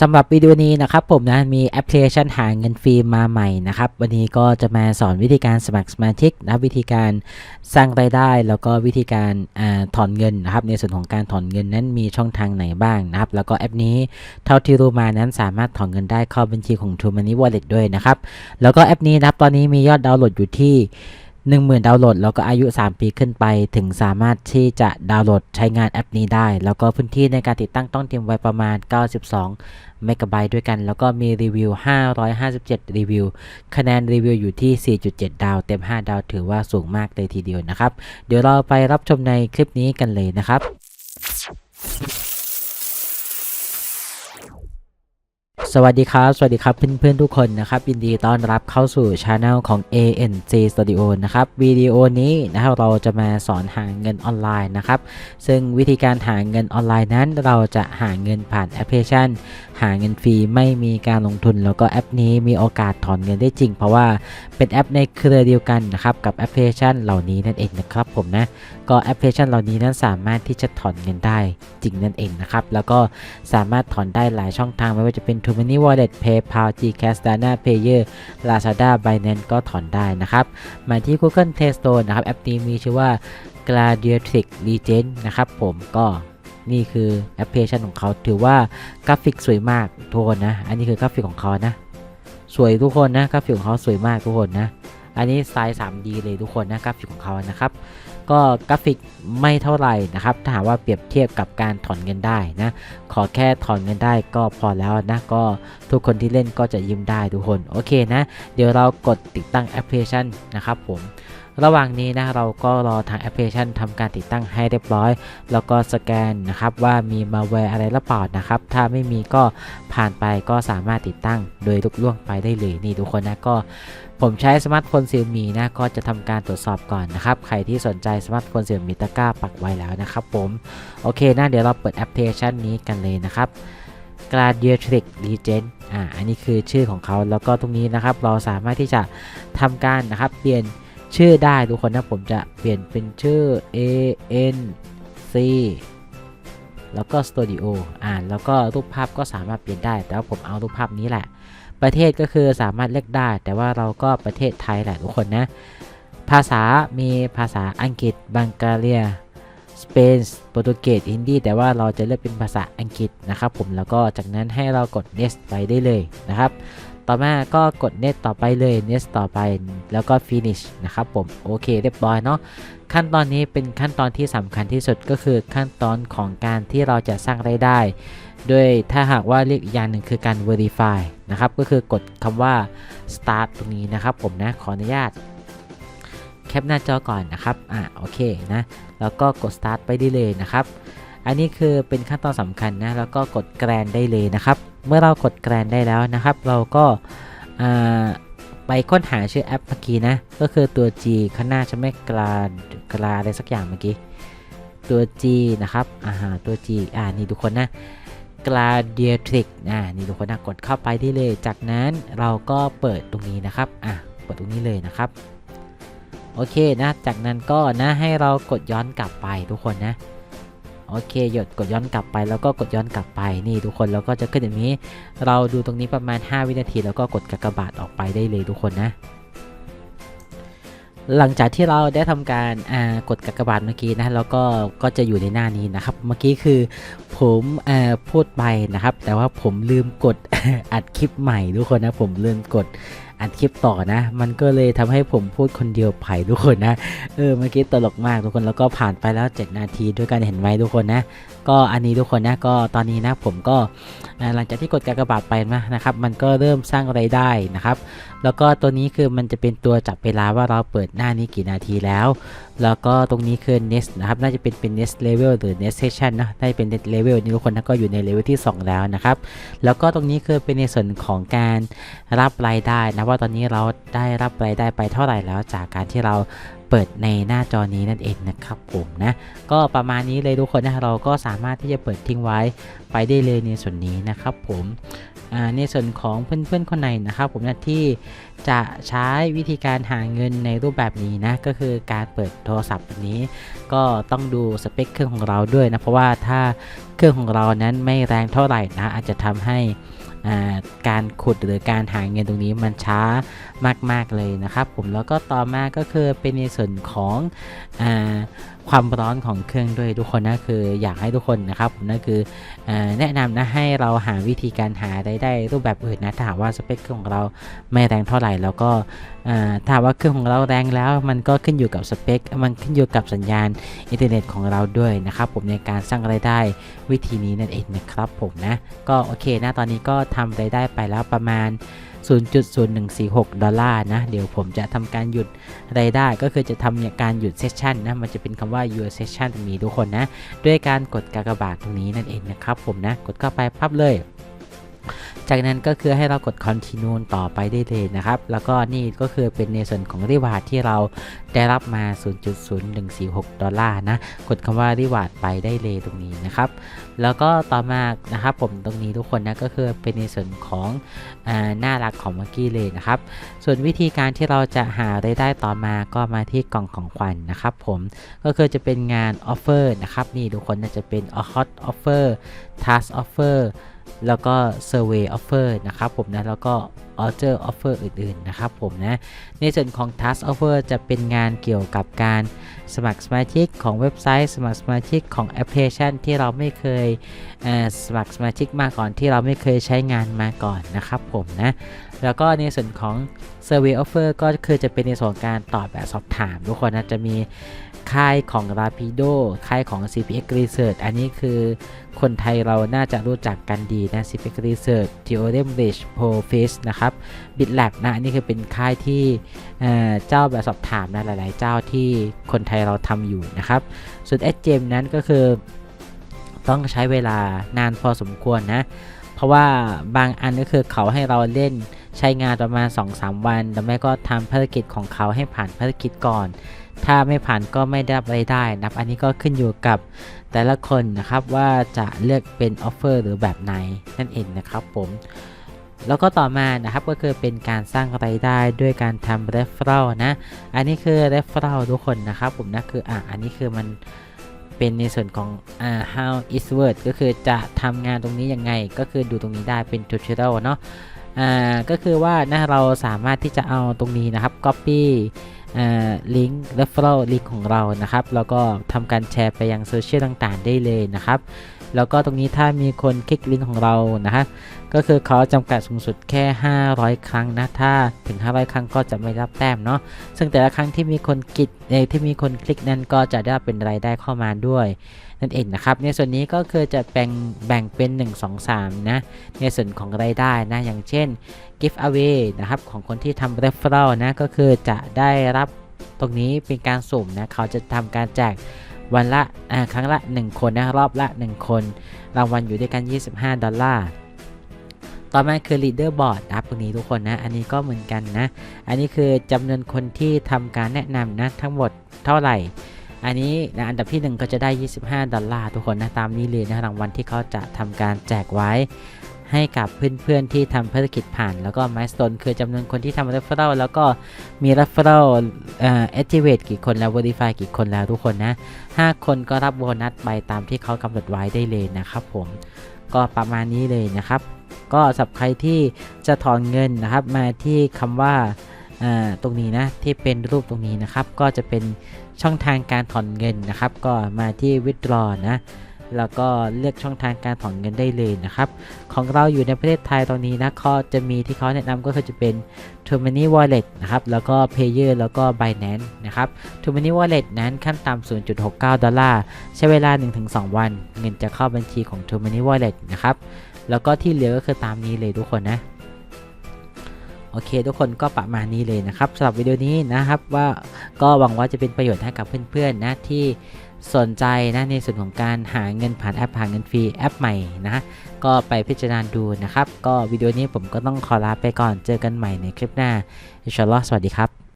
สำหรับวิดีโอนี้นะครับผมนะมีแอปพลิเคชันหาเงินฟรีมาใหม่นะครับวันนี้ก็จะมาสอนวิธีการสมัครสมาชิกนะวิธีการสร้างรายได้ แล้วก็วิธีการอถอนเงินนะครับในส่วนของการถอนเงินนั้นมีช่องทางไหนบ้างนะครับแล้วก็แอปนี้เท่าที่รู้มานั้นสามารถถอนเงินได้เข้าบัญชีของ True Money Wallet ด้วยนะครับแล้วก็แอปนี้นะครับตอนนี้มียอดดาวน์โหลดอยู่ที่ 10,000 ดาวน์โหลดแล้วก็อายุ 3 ปีขึ้นไป ถึงสามารถที่จะดาวน์โหลดใช้งานแอปนี้ได้ แล้วก็พื้นที่ในการติดตั้งต้องเตรียมไว้ประมาณ 92 เมกะไบต์ด้วยกัน แล้วก็มีรีวิว 557 รีวิว คะแนนรีวิวอยู่ที่ 4.7 ดาว เต็ม 5 ดาวถือว่าสูงมากเลยทีเดียวนะครับ เดี๋ยวเราไปรับชมในคลิปนี้กันเลยนะครับ สวัสดีครับ สวัสดีครับเพื่อนๆทุกคนนะครับยินดีต้อนรับเข้าสู่ช anel ของ ANC Studio นะครับวิดีโอนี้นะครับเราจะมาสอนหาเงินออนไลน์นะครับซึ่งวิธีการหาเงินออนไลน์นั้น เราจะหาเงินผ่านแอปพลิเคชัน หาเงินฟรีไม่มีการลงทุน แล้วก็แอปนี้มีโอกาสถอนเงินได้จริง เพราะว่าเป็นแอปในเครือเดียวกันนะครับกับแอปพลิเคชันเหล่านี้นั่นเองนะครับผมนะก็แอปพลิเคชันเหล่านี้นั้นสามารถที่จะถอนเงินได้จริงนั่นเองนะครับแล้วก็สามารถถอนได้หลายช่องทางไม่ว่าจะเป็น t m o n e y Wallet PayPal Gcash Dana Payer Lazada Binance ก็ถอนได้นะครับมาที่ Google Play Store นะครับแอปนี้มีชื่อว่า Gladiatrix Legend นะครับผมก็นี่คือแอปพลิเคชันของเขาถือว่ากราฟิกสวยมากทุกคนนะ อันนี้คือกราฟิกของเขานะ สวยทุกคนนะกราฟิกของเขาสวยมากทุกคนนะ อันนี้สไซส์ 3D เลยทุกคนนะกราฟิกของเขานะครับ ก็กราฟิกไม่เท่าไหร่นะครับ ถ้าหากว่าเปรียบเทียบกับการถอนเงินได้นะ ขอแค่ถอนเงินได้ก็พอแล้วนะ ก็ทุกคนที่เล่นก็จะยิ้มได้ทุกคน โอเคนะ เดี๋ยวเรากดติดตั้งแอปพลิเคชันนะครับผม ระหว่างนี้นะเราก็รอทางแอปพลิเคชันทำการติดตั้งให้เรียบร้อย แล้วก็สแกนนะครับว่ามีมาแวร์อะไรหรือเปล่านะครับ ถ้าไม่มีก็ผ่านไปก็สามารถติดตั้งโดยลุล่วงไปได้เลยนี่ทุกคนนะก็ ผมใช้สมาร์ทโฟนเซี่ยมีนะก็จะทำการตรวจสอบก่อนนะครับ ใครที่สนใจสมาร์ทโฟนเซี่ยมีตะกร้าปักไว้แล้วนะครับผมโอเคนะเดี๋ยวเราเปิดแอปพลิเคชันนี้กันเลยนะครับ Gladiatrix Legend อ่าอันนี้คือชื่อของเขาแล้วก็ตรงนี้นะครับ เราสามารถที่จะทำการนะครับ เปลี่ยนชื่อได้ทุกคนนะผมจะเปลี่ยนเป็นชื่อ A N C แล้วก็ Studio อ่าแล้วก็รูปภาพก็สามารถเปลี่ยนได้ แต่ว่าผมเอารูปภาพนี้แหละ ประเทศก็คือสามารถเลือกได้ แต่ว่าเราก็ประเทศไทยแหละทุกคนนะ ภาษามีภาษาอังกฤษ บังกาเลีย สเปน โปรตุเกส ฮินดี แต่ว่าเราจะเลือกเป็นภาษาอังกฤษนะครับผม แล้วก็จากนั้นให้เรากด next ไปได้เลยนะครับ ต่อมาก็กด next ต่อไปเลย next ต่อไป แล้วก็ finish นะครับผม โอเคเรียบร้อยเนาะ ขั้นตอนนี้เป็นขั้นตอนที่สำคัญที่สุดก็คือขั้นตอนของการที่เราจะสร้างรายได้ โดยถ้าหากว่าเรียกอีกอย่างหนึ่งคือการ verify นะครับ ก็คือกดคำว่า start ตรงนี้นะครับ ผมนะ ขออนุญาต แคปหน้าจอก่อนนะครับ อ่าโอเคนะ แล้วก็กด start ไปได้เลยนะครับ อันนี้คือเป็นขั้นตอนสำคัญนะ แล้วก็กดแกรนได้เลยนะครับ เมื่อเรากดแกรนได้แล้วนะครับ เราก็ไปค้นหาชื่อแอปเมื่อกี้นะ ก็คือตัว G ข้างหน้าจะไม่กลากลาอะไรสักอย่างเมื่อกี้ ตัว G นะครับ อ่าฮะตัว G อ่านี่ทุกคนนะ Gladiatrix อ่านี่ทุกคนนะกดเข้าไปได้เลย จากนั้นเราก็เปิดตรงนี้นะครับอะเปิดตรงนี้เลยนะครับโอเคนะจากนั้นก็นะให้เรากดย้อนกลับไปทุกคนนะโอเคหยดกดย้อนกลับไปแล้วก็กดย้อนกลับไปนี่ทุกคนแล้วก็จะขึ้นอย่างนี้ เราดูตรงนี้ประมาณ 5 วินาที แล้วก็กดกากบาทออกไปได้เลยทุกคนนะ หลังจากที่เราได้ทำการกดกากบาทเมื่อกี้นะแล้วก็ก็จะอยู่ในหน้านี้นะครับ เมื่อกี้คือผมอพูดไปนะครับ แต่ว่าผมลืมกดอัดคลิปใหม่ทุกคนนะผมลืมกดอัดคลิปต่อนะ มันก็เลยทำให้ผมพูดคนเดียวไผ่ทุกคนนะ เออ เมื่อกี้ตลกมากทุกคน แล้วก็ผ่านไปแล้ว 7 นาทีด้วยกันเห็นไหมทุกคนนะ ก็อันนี้ทุกคนนะก็ตอนนี้นะผมก็หลังจากที่กดกากบาทไปนะนะครับ มันก็เริ่มสร้างไรายได้นะครับ แล้วก็ตัวนี้คือมันจะเป็นตัวจับเวลาว่าเราเปิดหน้านี้กี่นาทีแล้ว แล้วก็ตรงนี้คือ next นะครับน่าจะเป็นเป็น next level หรือ next session นะน่าจะเป็น next level นี่ทุกคนนะก็อยู่ในเลเวลที่ 2 แล้วนะครับ แล้วก็ตรงนี้คือเป็นในส่วนของการรับรายได้นะว่าตอนนี้เราได้รับรายได้ไปเท่าไหร่แล้วจากการที่เรา เปิดในหน้าจอนี้นั่นเองนะครับผมนะก็ประมาณนี้เลยทุกคนนะเราก็สามารถที่จะเปิดทิ้งไว้ไปได้เลยในส่วนนี้นะครับผมในส่วนของเพื่อนๆคนไหนนะครับผมนะที่จะใช้วิธีการหาเงินในรูปแบบนี้นะก็คือการเปิดโทรศัพท์แบบนี้ ก็ต้องดูสเปคเครื่องของเราด้วยนะเพราะว่าถ้าเครื่องของเรานั้นไม่แรงเท่าไหร่นะอาจจะทำให้ การขุดหรือการหาเงินตรงนี้มันช้ามาก ๆ เลยนะครับ ผมแล้วก็ต่อมาก็คือเป็นในส่วนของอความร้อนของเครื่องด้วยทุกคนนะคืออยากให้ทุกคนนะครับผมนั่นคืออแนะนำนะให้เราหาวิธีการหารายได้รูปแบบอื่นนะถ้าหากว่าสเปคเครื่องของเราไม่แรงเท่าไหร่แล้วก็ถ้าว่าเครื่องของเราแรงแล้ว มันก็ขึ้นอยู่กับสเปค มันขึ้นอยู่กับสัญญาณอินเทอร์เน็ตของเราด้วยนะครับผมในการสร้างรายได้วิธีนี้นั่นเองนะครับผมนะก็โอเคนะตอนนี้ก็ทำรายได้ไปแล้วประมาณ 0.0146 ดอลลาร์นะ เดี๋ยวผมจะทำการหยุดรายได้ก็คือจะทำการหยุดเซสชันนะ มันจะเป็นคำว่า your session มีทุกคนนะ ด้วยการกดกากบาทตรงนี้นั่นเองนะครับผมนะ กดเข้าไปพับเลย จากนั้นก็คือให้เรากด continue ต่อไปได้เลยนะครับ แล้วก็นี่ก็คือเป็นในส่วนของรีวาร์ดที่เราได้รับมา 0.0146 ดอลลาร์นะ กดคำว่ารีวาร์ดไปได้เลยตรงนี้นะครับ แล้วก็ต่อมานะครับผมตรงนี้ทุกคนนะก็คือเป็นในส่วนของอหน้ารักของเมื่อกี้เลยนะครับ ส่วนวิธีการที่เราจะหารายได้ต่อมาก็มาที่กล่องของขวัญนนะครับผมก็คือจะเป็นงาน Offer นะครับนี่ทุกคนน่าจะเป็น Hot Offer Task Offer แล้วก็ Survey Offer นะครับผมนะแล้วก็ Order Offer อื่นๆนะครับผมนะในส่วนของ Task Offer จะเป็นงานเกี่ยวกับการสมัครสมาชิกของเว็บไซต์ สมัครสมาชิกของแอปพลิเคชันที่เราไม่เคยเสมัครสมาชิกมาก่อนที่เราไม่เคยใช้งานมาก่อนนะครับผมนะ แล้วก็ในส่วนของ Survey Offer ก็คือจะเป็นในส่วนการตอบแบบสอบถาม ทุกคนนะจะมีค่ายของ Rapido ค่ายของ CPX Research อันนี้คือคนไทยเราน่าจะรู้จักกันดีนะ CPX Research Theorem Bridge Profis นะครับ BitLab นะอันนี้คือเป็นค่ายที่เอ่อเจ้าแบบสอบถามนะหลาย ๆ เจ้าที่คนไทยเราทำอยู่นะครับ ส่วน s g m นั้นก็คือต้องใช้เวลานานพอสมควรนะ เพราะว่าบางอันก็คือเขาให้เราเล่นใช้งานประมาณ 2-3 วันแต่ไม่ก็ทำภารกิจของเขาให้ผ่านภารกิจก่อน ถ้าไม่ผ่านก็ไม่ได้รับรายได้นับอันนี้ก็ขึ้นอยู่กับแต่ละคนนะครับว่าจะเลือกเป็นออฟเฟอร์หรือแบบไหนนั่นเองนะครับผมแล้วก็ต่อมานะครับก็คือเป็นการสร้างรายได้ด้วยการทำ referral นะ อันนี้คือ referral ทุกคนนะครับผมนะคืออะอันนี้คือมัน เป็นในส่วนของ uh, how is work ก็คือจะทำงานตรงนี้ยังไง ก็คือดูตรงนี้ได้เป็น tutorial เนาะอ่าก็คือว่านะเราสามารถที่จะเอาตรงนี้นะครับ copy ลิงก์ referral link ของเรานะครับ แล้วก็ทำการแชร์ไปยังโซเชียลต่างๆ ได้เลยนะครับ แล้วก็ตรงนี้ถ้ามีคนคลิกลิงก์ของเรานะฮะก็คือเขาจำกัดสูงสุดแค่ 500 ครั้งนะถ้าถึง 500 ครั้งก็จะไม่รับแต้มเนาะซึ่งแต่ละครั้งที่มีคนคลิกในที่มีคนคลิกนั้นก็จะได้เป็นรายได้เข้ามาด้วยนั่นเองนะครับ ในส่วนนี้ก็คือจะแบ่งแบ่งเป็น 1 2 3 นะ ในส่วนของรายได้นะ อย่างเช่น gift away นะครับ ของคนที่ทำ referral นะ ก็คือจะได้รับตรงนี้เป็นการสุ่มนะ เขาจะทำการแจก วันละครั้งละ 1 คนนะรอบละ 1 คน รางวัลอยู่ด้วยกัน 25 ดอลลาร์ต่อมาคือ leader board นะครับตรงนี้ทุกคนนะ อันนี้ก็เหมือนกันนะ อันนี้คือจำนวนคนที่ทำการแนะนำนะ ทั้งหมดเท่าไหร่ อันนี้นะอันดับที่ 1 ก็จะได้ 25 ดอลลาร์ทุกคนนะ ตามนี้เลยนะรางวัลที่เขาจะทำการแจกไว้ ให้กับเพื่อนๆที่ทำภารกิจผ่าน แล้วก็ milestone คือจำนวนคนที่ทำ referral แล้วก็มี referral เอ่อ activate กี่คนแล้ว verify กี่คนแล้วทุกคนนะ 5 คนก็รับโบนัสไปตามที่เขากำหนดไว้ได้เลยนะครับผม ก็ประมาณนี้เลยนะครับ ก็สำหรับใครที่จะถอนเงินนะครับ มาที่คำว่าอ่าตรงนี้นะที่เป็นรูปตรงนี้นะครับ ก็จะเป็นช่องทางการถอนเงินนะครับ ก็มาที่ withdraw นะ แล้วก็เลือกช่องทางการถอนเงินได้เลยนะครับ ของเราอยู่ในประเทศไทยตอนนี้นะก็จะมีที่เขาแนะนำก็คือจะเป็น t o m a n y Wallet นะครับ แล้วก็ Payer แล้วก็ Binance นะครับ t o m a n y Wallet นั้นขั้นต่ำ0.69 ดอลลาร์ ใช้เวลา 1-2 วัน เงินจะเข้าบัญชีของ t o m a n y Wallet นะครับ แล้วก็ที่เหลือก็คือตามนี้เลยทุกคนนะโอเค ทุกคนก็ประมาณนี้เลยนะครับสำหรับวิดีโอนี้นะครับว่าก็หวังว่าจะเป็นประโยชน์ให้กับเพื่อนๆนะที่ สนใจนะในส่วนของการหาเงินผ่านแอปหาเงินฟรีแอปใหม่นะ ก็ไปพิจารณาดูนะครับ ก็วิดีโอนี้ผมก็ต้องขอลาไปก่อนเจอกันใหม่ในคลิปหน้าอินชาอัลลอฮ์สวัสดีครับ